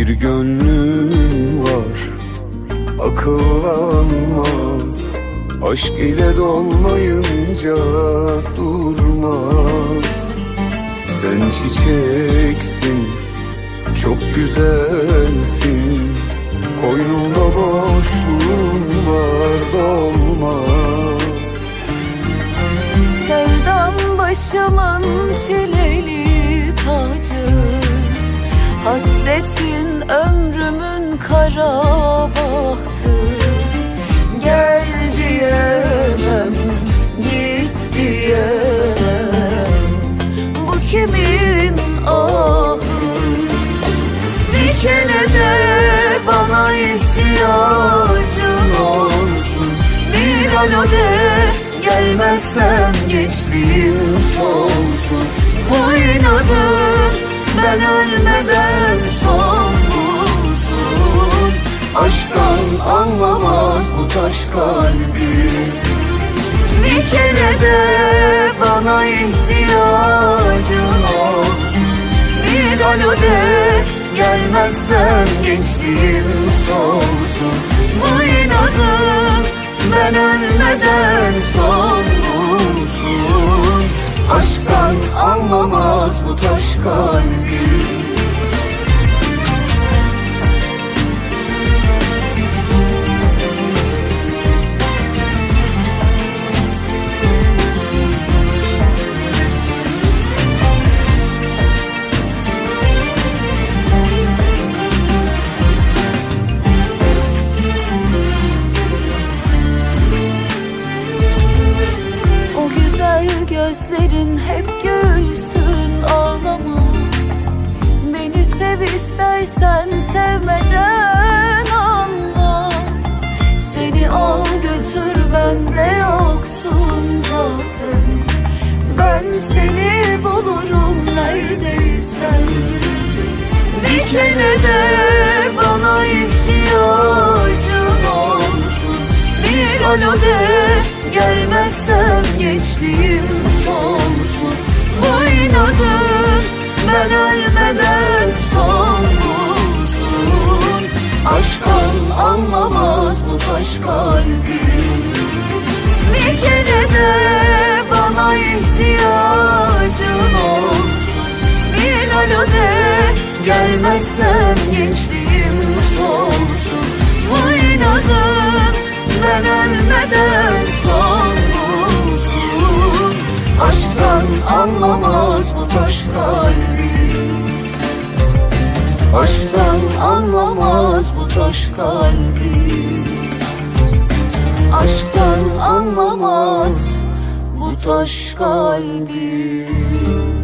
Bir gönlüm var. Akıllanmaz. Aşk ile dolmayınca durmaz. Sen çiçeksin çok güzelsin. Koynumda boşluğun Hasretin ömrümün kara bahtı Gel diyemem, git diyemem. Bu kimin ahı? Bir kere de bana ihtiyacın olsun. Bir alo de gelmezsem geçtiğim solsun. Bu inadın ben ölmeden son bulsun. Aşktan anlamaz bu taş kalbim bir kere de bana ihtiyacın olsun. Bir alo de gelmezsem gençliğim solsun. Bu inadın ben ölmeden son anlamaz bu taş kalbim gözlerin hep gülsün ağlama. Beni sev istersen sevmeden anla. Seni al götür bende yoksun zaten. Ben seni bulurum neredeysen. Bir kere de bana ihtiyacın olsun. Bir alo de gelmezsem gençliğim ben ölmeden son bulsun. Aşktan anlamaz bu taş kalbim bir kere de bana ihtiyacın olsun. Bir alo de gelmezsem gençliğim solsun Bu inadın ben ölmeden Aşktan anlamaz bu taş kalbim Aşktan anlamaz bu taş kalbim Aşktan anlamaz bu taş kalbim